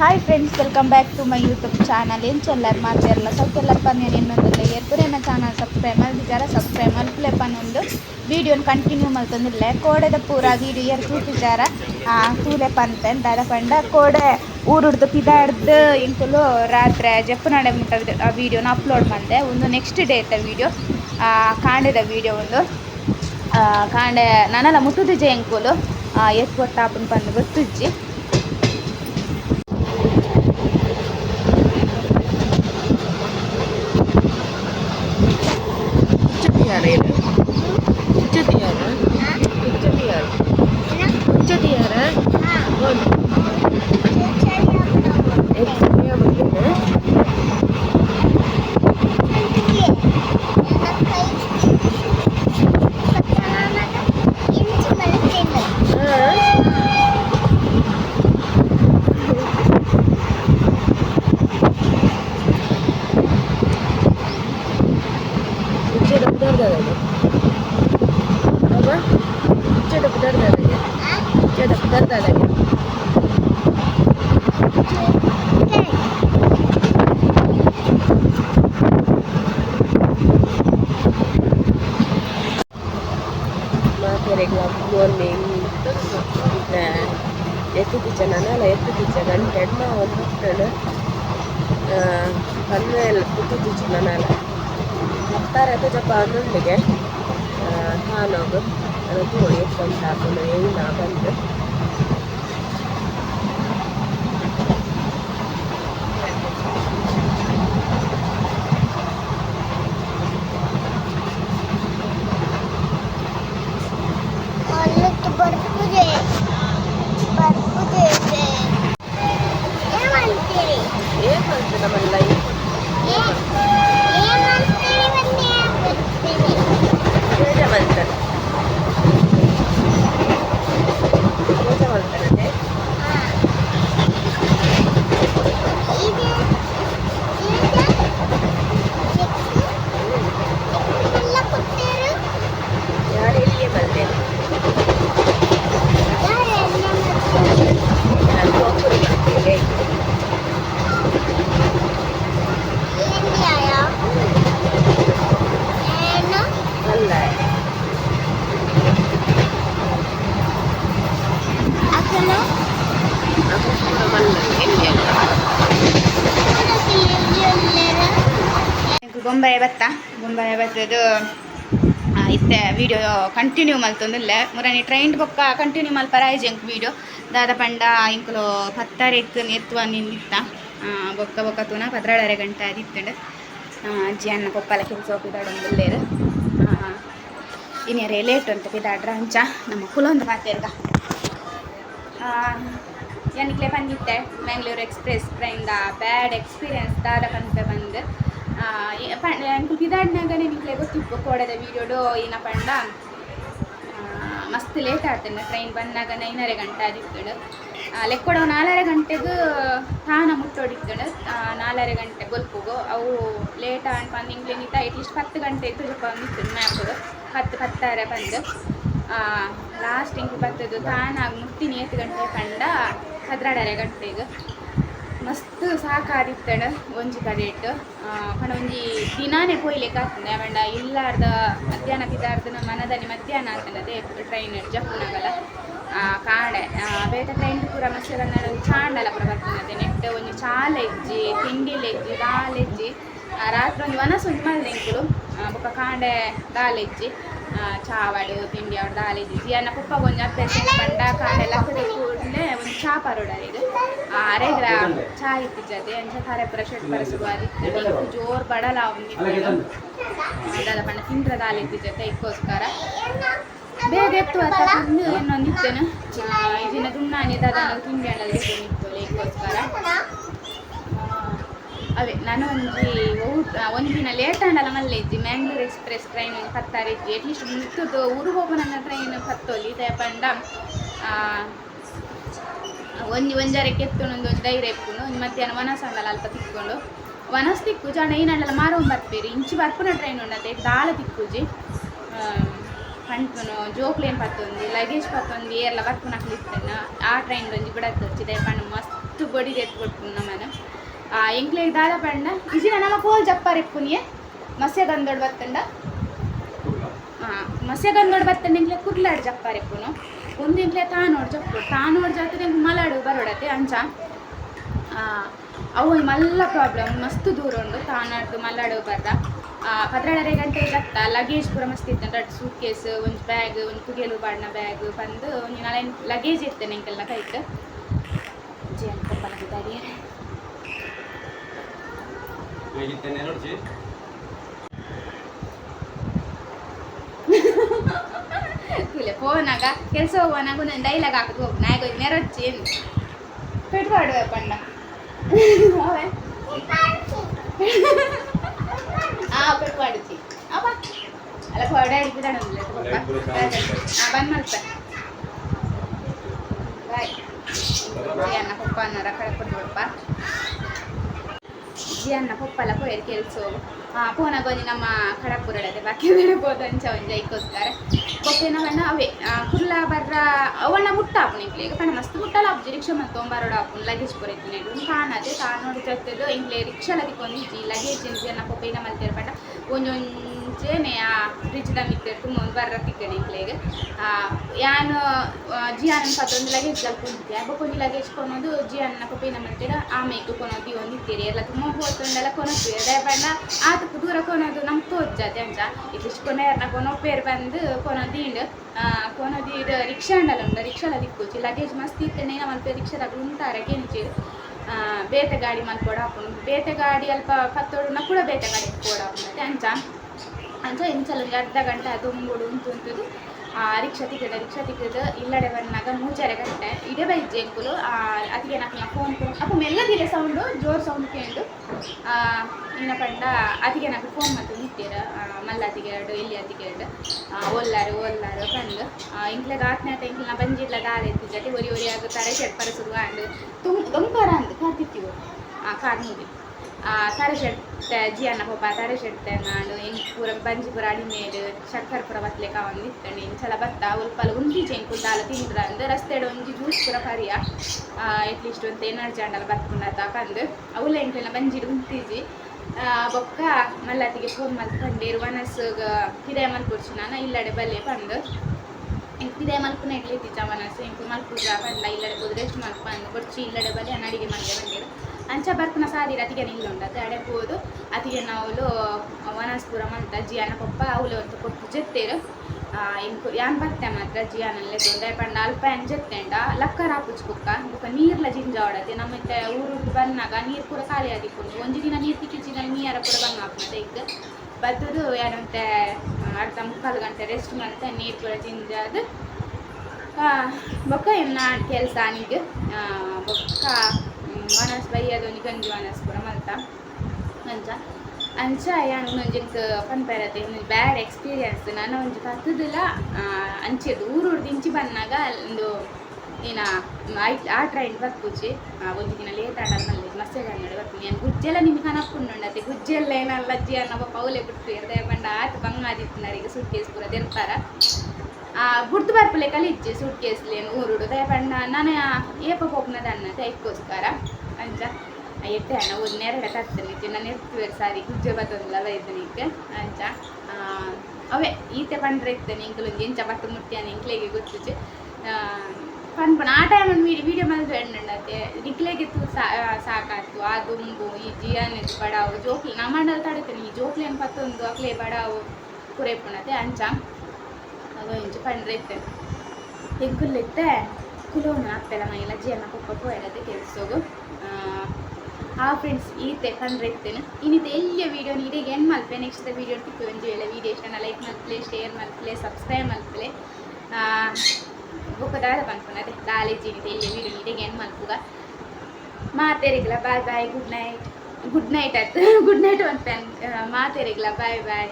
Hi friends welcome back to my YouTube channel ಏನು ಚೆಲ್ಲರ್ ಮಾಡ್ತಿರಲ್ಲ? ಸ್ವಲ್ಪ ಎಲ್ಲಪ್ಪ ಪನ್ನೇನು ಇನ್ನೊಂದಿಲ್ಲ ಎರ್ಪುರೇನ ಚಾನಲ್ ಸಬ್ಸ್ಕ್ರೈಬ್ ಮಾಡಿದಾರ ಸಬ್ಸ್ಕ್ರೈಬ್ ಮಾಡ್ಲಪ್ಪ ಪನ್ನೊಂದು ವೀಡಿಯೋನ ಕಂಟಿನ್ಯೂ ಮಾಡ್ತಂದಿಲ್ಲ ಕೋಡೆದ ಪೂರ ವೀಡಿಯೋ ಎರ್ ಕೂತಿದ್ದಾರ ತೂಲೆ ಪಂತೆ ದಾದ ಪಂಡ. ಕೋಡೆ ಊರುಡ್ದು ಪಿದಾಡ್ದು ಇಂಕುಲು ರಾತ್ರಿ ಜಪ್ಪನಾಡೆ ಮುಟ್ಟ ಆ ವೀಡಿಯೋನ ಅಪ್ಲೋಡ್ ಮಾಡಿದೆ. ಒಂದು ನೆಕ್ಸ್ಟ್ ಡೇ ಇತ್ತ ವೀಡಿಯೋ ಕಾಂಡೆದ ವೀಡಿಯೋ ಒಂದು. ಆ, ಕಾಂಡೆ ನನಲ ಮುಟ್ಟುದು ಆ ಎತ್ತು ಕೊಟ್ಟಾಪನ್ ಪಂದ್ ಗೊತ್ತುಜ್ಜಿ. ಉಚ್ಚದ ಪುದರ್ದಾಗೆ ಅವ ಉಚ್ಚದ ಪುದರ್ದಾಗೆ ಉಚ್ಚದ ಪುದರ್ದಾಗೆ ಮಾತೆರೆಗ್ಲ ಮಾರ್ನಿಂಗ್ ಎತ್ತುತ್ತಿಚ್ಚ ನನಲ ಎತ್ತುತ್ತಿಚ್ಚ ಗಂಟೆ ಎಡ್ಮ ಒಂದು ಹೊಟ್ಟಳು ಪನ್ನೆಲ್ಲ ಕುತ್ತುತ್ತಿಚ್ಚ ನನಲ ಹತ್ತಾರೆ ಅಥವಾ ಜಪ್ಪ ಹನ್ನೊಂದಿಗೆ ಹಾನೋಗು ಅದು ತೋಡಿ ಎತ್ಕೊಂಡು ಹಾಕೊಂಡು ಏನ ಬಂದು ಬರ್ಪುದೆ ಬರ್ಪುದೆ ಏಮಂತೀರಿ ಏನು ಮಾಡ್ತದೆ ನಮ್ಮಲ್ಲಿ റിസൾട്ട് ಗೊಂಬೆ ಬತ್ತ? ಗೊಂಬೆ ಬತ್ತದು ಇತ್ತೆ ವಿಡಿಯೋ ಕಂಟಿನ್ಯೂ ಮಲ್ತೊಂದಿಲ್ಲ ಮುರನಿ ಟ್ರೈನ್ ಬೊಕ್ಕ ಕಂಟಿನ್ಯೂ ಮಲ್ಪರ ಜಂಕ್ ವಿಡಿಯೋ ದಾದ ಪಂಡ, ಇಂಕುಲು ಪತ್ತಾರೆಕ್ ಎತ್ತುವ ನಿಂದಿತ್ತ. ಬೊಕ್ಕ ಬೊಕ್ಕ ತೂನ ಪದ್ರಾಳರೆ ಗಂಟೆ ಆದಿತ್ತಂಡು ಅಜ್ಜಿ ಅನ್ನ ಕೊಪ್ಪಲ ಕೆಲಸ ಪಿದಾಡೊಂದಿಲ್ಲೇರು ಇನ್ನೇರೆ ಲೇಟ್ ಅಂತ ಪಿದಾಡ್ರ ಅಂಚ. ನಮ್ಮ ಕುಲೊಂದು ಮಾತೇರ್ಗ ಎನ್ಕ್ಲೆ ಬಂದಿತ್ತೆ. ಮ್ಯಾಂಗ್ಳೂರ್ ಎಕ್ಸ್ಪ್ರೆಸ್ ಟ್ರೈನ್ದ ಬ್ಯಾಡ್ ಎಕ್ಸ್ಪೀರಿಯನ್ಸ್ ದಾದ ಪಂತ ಬಂದು. ಎಂಕು ಪಿದಾಡ್ನಾಗನೇ ನಿಕ್ಲೆ ಗೊತ್ತಿಪ್ಪು ಕೋಡದ ವೀಡಿಯೋಡು ಏನ ಪಂಡ? ಮಸ್ತ್ ಲೇಟ್ ಆಗ್ತದೆ ಟ್ರೈನ್ ಬಂದಾಗ ನೈನರೆ ಗಂಟೆ ಆದಿತ್ತಡು ಲೆಕ್ಕೊಡೋ ನಾಲ್ಕರೆ ಗಂಟೆಗೂ, ತಾನ ಮುಟ್ಟೋಡಿತ್ತಡು. ನಾಲ್ಕರೆ ಗಂಟೆ ಗೊಲ್ಪುಗು. ಅವು ಲೇಟ್ ಅನ್ಪ ನಿಂಗ್ಲೆ ನಿಂತ ಅಟ್ಲೀಸ್ಟ್ ಹತ್ತು ಗಂಟೆ ಇತ್ತು ಬಂದಿತ್ತು ಮ್ಯಾಪು ಹತ್ತು, ಹತ್ತಾರೆ ಬಂದು. ಲಾಸ್ಟ್ ಇಂಕ್ ಬರ್ತದು, ತಾನಾಗಿ ಮುಟ್ಟಿ ಏತು ಗಂಟೆ ಕಂಡ ಹದಿನಾರರೆ ಗಂಟೆಗೆ. ಮಸ್ತ್ ಸಾಕಾದಿತ್ತಡ ಒಂಜಿ ಕಡೆಟ್ ಪಂಡ ಒಂಜಿ ದಿನಾನೇ ಪೋಯ್ಲಿಕ್ಕೆ ಆಗ್ತದೆ ಅವಂಡ ಇಲ್ಲಾರ್ದ ಮಧ್ಯಾಹ್ನ ಬಿದ್ದಾರ್ದ ಮನದಲ್ಲಿ ಮಧ್ಯಾಹ್ನ ಆಗ್ತದೆ ಟ್ರೈನ್ ಜಪ್ಪುನಾಗಲ್ಲ ಕಾಡೆ ಬೇತ ಟ್ರೈನ್ ಪೂರ ಮಸ್ತ್ ಕನ್ನಡ ಚಾಂಡಲ ಪೂರ ಬರ್ತದೆ ನೆಟ್ ಒಂಜಿ ಚಾಲೆಜ್ಜಿ ದಾಲೆಜ್ಜಿ ಇಜ್ಜಿ ದಾಲ್ ಇಜ್ಜಿ. ಆ, ರಾತ್ರಿ ಒಂದು ವನಸ್ ಒಂದು ಮಲ್ದೆಂಕುಲು ಬೊಕ್ಕ ಕಾಂಡೆ ದಾಲೆಜ್ಜಿ ಚಾವಡು ತಿಂಡಿ ಅವ್ರ ದಾಲ್ ಇಜ್ಜಿ ಜಿಯನ್ನ ಪುಪ್ಪ ಒಂಜಿ ಅಭ್ಯಾಸ ಪಂಡ ಕಾಂಡೆ ಲಕ್ಕದ ಕೂಡಲೇ ಒಂದು ಚಾ ಪರೋಡ ಇದು ಅರೆಗ್ರ ಚಾ ಇತ್ತಿಜ್ಜದೆ ಅಂಚ ಖಾರೆ ಪುರ ಶೆಟ್ ಪರ ಶುರುವಾದಿತ್ತು ಜೋರ್ ಬಡಲ ಅವ್ನಿತ್ತು ದಾದ ಪಂಡ ತಿಂದ್ರ ದಾಲ್ ಇತ್ತಿಜ್ಜತೆ ಇಕ್ಕೋಸ್ಕರ ಬೇಗ ಎತ್ತು ಅತ್ತ ತಿಂದು ಇನ್ನೊಂದು ಇತ್ತೇನು ಇದನ್ನ ದುಣ್ಣಾನಿ ದಾದ ತಿಂಡಿ ಅಲ್ಲ ಇತ್ತು ಇಕ್ಕೋಸ್ಕರ ಅವೇ ನಾನು ಒಂಜಿ ಒಂಜಿ ದಿನ ಲೇಟ್ ಆಂಡಲ ಮಲ್ಲೆಜ್ಜಿ ಮ್ಯಾಂಗ್ಳೂರ್ ಎಕ್ಸ್ಪ್ರೆಸ್ ಟ್ರೈನ್ ಪತ್ತಾರೆಜ್ಜಿ ಅಟ್ಲೀಸ್ಟ್ ಮುತ್ತದು ಊರು ಹೋಗೋ ನನ್ನ ಟ್ರೈನ್ ಪತ್ತೊಲಿ ದಾಯೆ ಪಂಡ. ಒಂಜಿ ಒಂಜಾರಕ್ಕೆ ಎತ್ತುನೊಂದು ಒಂಜಿ ಧೈರ್ಯ ಎಪ್ಪುನು ಒಂದು ಮಧ್ಯಾಹ್ನ ವನಸ ಅಂಡಲ ಅಲ್ಪ ತಿಕ್ಕೊಂಡು. ವನಸ್ ತಿಕ್ಕು ಜಾಣ ಏನಂಡಲ ಮಾರೋನ್ ಬರ್ಪೇರಿ ಇಂಚಿ ಬರ್ಪುನ ಟ್ರೈನ್ ಉಂಡತೆ ದಾಳ ತಿಕ್ಕುಜಿ. ಪಂಡ್ಪುನು ಜೋಕ್ಲೇನ್ ಪತ್ತೊಂದು ಲಗೇಜ್ ಪತ್ತೊಂದು, ಏರ್ಲ ಬರ್ಪುನ ಹಾಕ್ಲಿತ್ತೇನೆ ಆ ಟ್ರೈನ್ ಒಂಜಿ ದಾಯೆ ಪಂಡ, ಮಸ್ತ್ ಬೊಡಿದೆ ಎತ್ಕೊಟ್ಪುನು ನಮ್ಮನ್ನು ಎಂಕ್ಲೆ ದಾದ ಪಂಡ ಇಜಿನ ನಮ ಕೋಲ್ ಜಪ್ಪಾರೆ మస్య ಮಸ್ಯ ಗಂದೊಡ್ ಬತ್ತಂಡ. ಮಸ್ಯ ಗಂದೊಡ್ ಬತ್ತಂಡ ಎಂಕ್ಲೆ ಕುರ್ಲಾಡ್ ಜಪ್ಪಾರೆ ಪುನು. ಒಂದು ಎಂಕ್ಲೆ ತಾನೋಡ್ ಜಪ್ಪು. ತಾನೋಡ್ ಜಾತ್ರೆ ಮಲಾಡು ಬರೋಡತ್ತೆ ಅಂಚ. ಆ, ಅವು ಮಲ್ಲ ಪ್ರಾಬ್ಲಮ್ ಮಸ್ತ್ ದೂರ ಉಂಡು. ತಾನಾಡ್ದು ಮಲ್ಲಾಡು ಬರ್ದ. ಪದ್ರಾಡರೆ ಗಂಟೆ ಗತ್ತ. ಲಗೇಜ್ ಪೂರ ಮಸ್ತ್ ಇತ್ತು ದೊಡ್ಡ ಸೂಟ್ ಕೇಸ್ ಒಂದು ಬ್ಯಾಗ್ ಒಂದು ಕುಗಿಯಲು ಬಾಡ್ನ ಬ್ಯಾಗ್ ಬಂದು ಒಂದು ನಾಳೆ ಲಗೇಜ್ ಇರ್ತೇನೆ ಎಂಕೆಲ್ಲ ಕೈಟ್ ಜಿ ಅಂತ ಬಂದಿದ್ದಾರೆ ಹೇಗಿದ್ದೇನೆ ನೋಡ್ಜಿ ಕೂಲೆ ಫೋನಾಗ ಕೆಲಸ ಹೋಗೋನಾಗ ಒಂದು ಡೈಲಾಗ್ ಹಾಕದು ಹೋಗಿ ನಾಯಕ ನೆರಚ್ಚಿ ಪೆಟ್ಪಾಡು ಪಂಡ ಅವೆ ಆ ಪೆಟ್ಪಾಡುಚಿ ಅಪ್ಪ ಅಲ್ಲ ಹೊಡೆ ಹಿಡಿದಾಡ ಬಂದ್ ಮಾಡ್ತಾ ಬಾಯ್ ಜಿ ಅನ್ನ ಪಪ್ಪ ಅನ್ನೋರ ಕಡೆ ಕೊಟ್ಬಿಡಪ್ಪ ಜಿ ಪೋನ ಪಪ್ಪ ಪೋಯರ್ ಕೆಲ್ಸ ಪೋನಾಗ ನಮ್ಮ ಕಡಪುರಡದೆ ಬಾಕಿ ಬೋದಂಚ ಒಂಜಿ ಐಕೋಸ್ಕರ ಬೊಕ್ಕೆನ ಬಣ್ಣ ಅವೇ ಕುರ್ಲ ಬರ್ರ, ಅವಣ್ಣ ಮುಟ್ಟ ಆಪುನ ಈಗ ಮಸ್ತ್ ಮುಟ್ಟಲ್ಲ ಆಪುಜಿ, ರಿಕ್ಷಾ ಮತ್ತು ಒಂಬಾರೋಡ ಆಪುನ್ ಲಗೇಜ್ ಪೂರೈತಿನ ಇಡು ಕಾಣದೆ ತಾನೋಡಿ ಜೊತೆದು ಇಂಕ್ಲೆ ರಿಕ್ಷಾ ಇಜ್ಜಿ ಲಗೇಜ್ ಇಂಜಿ ಅನ್ನ ಪಪ್ಪ, ಇನ್ನ ಒಂಜೊಂಜೇನೆ ಆ ಫ್ರಿಜ್ದ ಮಿತ್ತೇರ್ ತುಂಬ ಬರ್ರ ತಿಕ್ಕಣೆ ಆ, ಯಾನು ಜಿಯಾನ ಪತ್ತೊಂದು ಲಗೇಜ್ ಕಲ್ಕೊಂಡಿದ್ದೆ ಬೊಕ್ಕೊಂದು ಲಗೇಜ್ ಕೊನೋದು ಜಿಯಾನ ಪಪ್ಪ ಇನ್ನ ಮಲ್ತೇರ ಆಮೇಲೆ ಕೊನೋದು ಒಂದಿತ್ತೀರಿ ಎಲ್ಲ ತುಂಬ ಹೋತೊಂದೆಲ್ಲ ಕೊನೋತೀರಿ ಅದೇ ಬಣ್ಣ ಆತಕ್ಕೆ ದೂರ ಕೊನೋದು ನಮ್ಗೆ ತೋಜ್ಜಾತೆ ಇದಿಷ್ಟು ಕೊನೆ ಯಾರನ್ನ ಕೊನೋ ಪೇರ್ ಬಂದು ಕೊನೋದೀಂಡು ಕೊನೋದು ಇದು ರಿಕ್ಷಾ ಅಂಡಲ್ಲ ಉಂಡು ರಿಕ್ಷಾಲ ದಿಕ್ಕುಚಿ ಲಗೇಜ್ ಮಸ್ತ್ ಇತ್ತೇನೆ ಮಲ್ಪ ರಿಕ್ಷಾದಾಗ ಉಂಟಾರ, ಕೆಂಚಿ. ಬೇತೆ ಗಾಡಿ ಮಲ್ಪೋಡ ಹಾಕೊಂಡು ಬೇತೆ ಗಾಡಿ ಅಲ್ಪ ಪತ್ತೋಡು ಕೂಡ ಬೇತೆ ಗಾಡಿ ಕೊಡ ಮತ್ತೆ ಅಂಚ ಅಂಚ ಎಂಚಲ್ಲಿ ಅರ್ಧ ಗಂಟೆ ಅದು ಮೂಡು ಉಂಟು ಆ ರಿಕ್ಷಾ ತಿಕ್ಕದ ರಿಕ್ಷಾ ತಿಕ್ಕದ ಇಲ್ಲಡೆ ಬಂದಾಗ ಮೂಚರೆ ಗಂಟೆ ಇದೇ ಬೈ ಆ ಅದಕ್ಕೆ ನಾನು ಫೋನ್ ಫೋನ್ ಅಪ್ಪ ಮೆಲ್ಲದಿಲ್ಲ ಸೌಂಡು ಜೋರು ಸೌಂಡ್ ಕೆಂಡು ಆ ಇನ್ನ ಪಂಡ ಅದಕ್ಕೆ ನಾನು ಫೋನ್ ಮತ್ತು ನಿತ್ತೀರ ಮಲ್ಲ ಅತಿಗೆ ಎರಡು ಇಲ್ಲಿ ಆ ಎರಡು ಒಲ್ಲಾರು ಒಲ್ಲಾರು ಬಂದು ಇಂಕ್ಲಾಗ ಆತ್ನಾಟ ಇಂಕ್ಲ ಬಂಜಿಡ್ಲ ಗಾಳಿ ಎತ್ತಿ ಜೊತೆ ಒರಿ ಒರಿ ಆಗ ತಾರೆ ಶೆಡ್ ಪರಿಸುದು ಅಂಡ್ ತುಂಬ ದೊಂಬರ ಅಂದು ಆ ಕಾರ್ ಮುಗಿ ತರೆ ಶೆಡ್ತೆ ಜಿಯನ್ನ ಪಪ್ಪ ತರೆ ಶೆಡ್ತೆ ನಾನು ಹೆಂಗ್ ಪೂರ, ಬಂಜಿ ಪೂರ ಅಡಿಮೇಡು ಶಕ್ಕರ್ ಪೂರ ಬತ್ಲೆ ಕಾವೊಂದು ಇತ್ತಂಡು ಇಂಚಲ ಬತ್ತ ಉಲ್ಪಲ ಉಂಟಿಚೆ ಎಂಕು ದಾಲ ತಿಂದ್ರ ಅಂದು ರಸ್ತೆಡ್ ಒಂಜಿ ಜ್ಯೂಸ್ ಪೂರ ಕರಿಯ. ಎಟ್ಲೀಸ್ಟ್ ಒಂದು ಎನರ್ಜಿ ಅಂಡಲ ಬತ್ಕೊಂಡ ಕಂದು ಅವಲ ಎಂಕ್ಲೆನ ಬಂಜಿಡು ಉಂಟಿಜಿ ಬೊಕ್ಕ ಮಲ್ಲತಿಗೆ ಫೋನ್ ಮಲ್ತ್ಕೊಂಡೇರು ವನಸ್ಗ ಕಿದೆ ಮಲ್ಕೊಡ್ಸಿ ನಾನು, ಇಲ್ಲಡೆ ಬಲ್ಲೆ ಬಂದು ಇದೇ ಮಲ್ಪುನ ಇಡ್ಲಿತಿ ಮನಸ್ಸು ಇಂಕು ಮಲ್ಪುಜ ಬಂದ ಇಲ್ಲಡೆ ಹೋದ್ರೆ ಎಷ್ಟು ಮಲ್ಪ ಅಂದು ಇಲ್ಲಡೆ ಬಲ್ಲೆ ಅನ್ನ ಅಡಿಗೆ ಮಲ್ಗೆ ಬಂದಿರು ಅಂಚ ಬರ್ಪುನ ಸಾದಿರ ಅತಿಗೆ ನಿಲ್ಲುಂಡದ್ದು ಅಡೆ ಪೋದು ಅತಿಗೆ ನಾವು ವನಸ್ಪುರ ಮಂತ ಜಿಯಾನ ಪಪ್ಪ ಅವಳು ಅಂತ ಕೊಟ್ಟು ಜೆತ್ತೇರು. ಇಂಕು ಯಾನ್ ಬತ್ತೆ ಮಾತ್ರ ಜಿಯಾನಲ್ಲೇ ತೊಂದರೆ ಪಂಡ ಅಲ್ಪ ಎಂಜೆತ್ತೆಂಡ ಲಕ್ಕರ ಹಾಪುಜ್ ಕುಕ್ಕ. ಬುಕ್ಕ ನೀರ್ಲ ಜಿಂಜ ಆಡತ್ತೆ ನಮ್ಮ ಊರು ಬಂದಾಗ ನೀರ್ ಪೂರ ಖಾಲಿ ಆಗಿಕೊಂಡು ಒಂದು ದಿನ ನೀರು ತಿಕ್ಕಿಚಿನ ನೀರ ಪೂರ ಬಂದ್ ಹಾಕ್ಮತ್ತೆ ಈಗ ಬದ್ದು ಏನಂತೆ ಅರ್ಧ ಮುಕ್ಕಾಲು ಗಂಟೆ ರೆಸ್ಟ್ ಮಾಡ್ತೆ ನೀರು ಪೂರ ಜಿಂಜಾದು. ಬೊಕ್ಕ ಎನ್ನ ಕೆಲಸ ಆನಿಗೆ ಬೊಕ್ಕ ಗಂಜಿ ವನಸ್ ಪೂರ ಮಲ್ತ ಅಂಚ ಅಂಚ, ಯಾನ್ ಒಂಜಿಕ್ ಪನ್ಪೆರತೆ ಒಂದು ಬ್ಯಾಡ್ ಎಕ್ಸ್ಪೀರಿಯನ್ಸ್ ನಾನು ಒಂಜಿ ಪತ್ತದಿಲ್ಲ ಅಂಚೆದು ಊರು ದಿಂಚಿ ಬಂದಾಗ ಒಂದು ಐಟ್ ಆ ಟ್ರೈನ್ ಬರ್ಪುಜಿ ಒಂಜಿ ದಿನ ಲೇಟ್ ಆಡಲ್ ಮಲ್ಲಿ ಮಸ್ಸೆ ಕನ್ನಡ ಬರ್ತೀನಿ. ನಾನು ಗುಜ್ಜೆಲ್ಲ ನಿಮ್ಗೆ ಕನಪುಂಡುಂಡತೆ ಗುಜ್ಜೆಲ್ಲ ಏನಲ್ಲ ಅಜ್ಜಿ ಅನ್ನಪ್ಪ ಪೌಲೆ ಬಿಟ್ಟು ಇರ್ದೆ ಬಂಡ ಆತು ಬಂಗಾದಿತ್ತಿನರಿಗೆ ಸುಟ್ ಕೇಸ್ ಪೂರ ತೆರ್ಪಾರ ಗುರ್ತು ಬರ್ಪಲೆ ಕಲಿಜ್ಜೆ ಸೂಟ್ ಕೇಸ್ಲೇನು ಊರುಡು ದಯಪಂಡ ನಾನು ಏಪ ಪೋಪ್ನದ అన్నది ఎక్కువస్కార ಅಂಚ ಎಟ್ಟೆ ಅಣ್ಣ ಒಂದು ನೆರಡ ತರ್ತೇನೆ ನಾನು ಎತ್ತುವೆ ಸಾರಿ ಗುಜ್ಜೆ ಬತ್ತೊಂದಿಲ್ಲ ಬೈದನಿಕ್ಕೆ ಅಂಚ ಅವೇ ಈತೆ ಪಂಡ್ರೆ ಇರ್ತೇನೆ ಇಂಕಲೊಂದು ಎಂಚ ಬತ್ತ ಮುಟ್ಟಿ ಇಂಕ್ಲೆಗೆ ಗೊತ್ತಿச்சு ಪನ್ಪನ ಆ ಟೈಮ್ ವೀಡಿಯೋ ವೀಡಿಯೋ ಮಲ್ದು ಎಣ್ಣೆ ನಿಕ್ಲೇಗೆ ತು ಸಾಕಾಯ್ತು. ಆ ದುಂಬು ಈ ಜಿಯಾನ್ ಬಡಾವು ಜೋಕ್ಲಿ ನಮ್ಮಣ್ಣಲ್ಲಿ ತಡಿತೇನೆ. ಈ ಜೋಕ್ಲೇನು ಪತ್ತೊಂದು, ಅಕ್ಲೆ ಬಡಾವು ಕುರೇಪುಣತೆ ಅಂಚ ಅದು ಇಂಚು ಪಂಡ್ರೆ ಇತ್ತೆ ಎಂಕುಲ್ಲಿತ್ತೆ ಕುಲೋನ ಆಗ್ತಾಯಿಲ್ಲ ಮೈಲ ಜಿಯನ್ನ ಪಪ್ಪ ಪೋಯಲತ್ತೆ ಕೆಲ್ಸೋಗು ಆ ಫ್ರೆಂಡ್ಸ್ ಈತೆ ಪಂಡ್ರೆ ಇತ್ತೇನೆ ಇನ್ನಿತೆ ಎಲ್ಲಿಯ ವೀಡಿಯೋ ನೀಡಿಗೆ ಏನು ಮಲ್ಪೆ ನೆಕ್ಸ್ಟ್ ವೀಡಿಯೋ ತಿಪ್ಪು ಒಂದು ಎಲ್ಲ ವೀಡಿಯೋ ಇಷ್ಟ ಲೈಕ್ ಮಲ್ಪಲೆ ಶೇರ್ ಮಲ್ಪಲೆ ಸಬ್ಸ್ಕ್ರೈಬ್ ಮಲ್ಪಲೆ ಬೊಕ್ಕ ದಾದ ಪನ್ಪುನ ಅದೇ ಕಾಲೇಜ್ ಇನ್ನಿತೆ ಎಲ್ಲಿಯ ವೀಡಿಯೋ ನೀಡಿಗೆ ಏನು ಮಲ್ಪುಗ ಮಾತೇರಿಗ್ಲ bye bye good night good night ಆಯ್ತು ಗುಡ್ ನೈಟ್ ಅಂತ ಮಾತೇರಿಗ್ಲ ಬಾಯ್ ಬಾಯ್